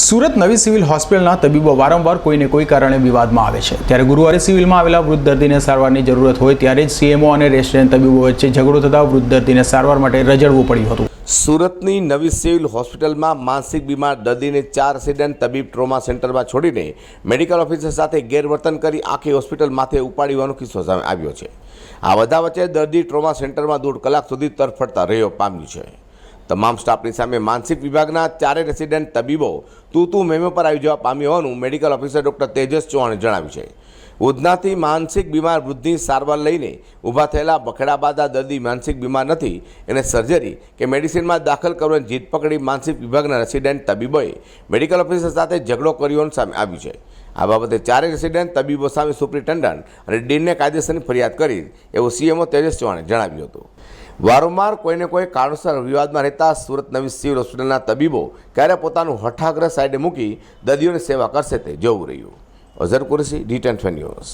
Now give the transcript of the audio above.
સુરત નવી સિવિલ હોસ્પિટલના તબીબો વારંવાર કોઈને કોઈ કારણે વિવાદમાં આવે છે. ત્યારે ગુરુવારે સિવિલમાં આવેલા વૃદ્ધ દર્દીને સારવારની જરૂરત હોય ત્યારે જ સીએમઓ અને રેસિડેન્ટ તબીબો વચ્ચે ઝઘડો થતાં વૃદ્ધ દર્દીને સારવાર માટે રજડવું પડ્યું હતું. સુરતની નવી સિવિલ હોસ્પિટલમાં માનસિક બીમાર દર્દીને ચાર રેસિડેન્ટ તબીબ ટ્રોમા સેન્ટરમાં છોડીને મેડિકલ ઓફિસર સાથે ગેરવર્તન કરી આખી હોસ્પિટલ માથે ઉપાડી કિસ્સો સામે આવ્યો છે. આ બધા વચ્ચે દર્દી ટ્રોમા સેન્ટરમાં દોઢ કલાક સુધી તરફડતા રહ્યો પામ્યું છે. તમામ સ્ટાફની સામે માનસિક વિભાગના ચારે રેસિડેન્ટ તબીબો તું તું મેમો પર આવી જવા પામ્યો હોવાનું મેડિકલ ઓફિસર ડૉક્ટર તેજસ ચૌહાણે જણાવ્યું છે. ઉધનાથી માનસિક બીમાર વૃદ્ધની સારવાર લઈને ઊભા થયેલા બખડા બાદ દર્દી માનસિક બીમાર નથી. એને સર્જરી કે મેડિસિનમાં દાખલ કરવાની જીત પકડી માનસિક વિભાગના રેસિડેન્ટ તબીબોએ મેડિકલ ઓફિસર સાથે ઝઘડો કર્યો સામે આવ્યું છે. આ બાબતે ચારે રેસિડેન્ટ તબીબો સામે સુપ્રિન્ટેન્ડન્ટ અને ડીનને કાયદેસરની ફરિયાદ કરી, એવું સીએમઓ તેજસ ચૌહાણે જણાવ્યું હતું. વારંવાર કોઈને કોઈ કારણસર વિવાદમાં રહેતા સુરત નવી સિવિલ હોસ્પિટલના તબીબો ક્યારે પોતાનું હઠાગ્રહ સાઈડે મૂકી દર્દીઓની સેવા કરશે તે જોવું રહ્યું. Azhar Kursi D ten news.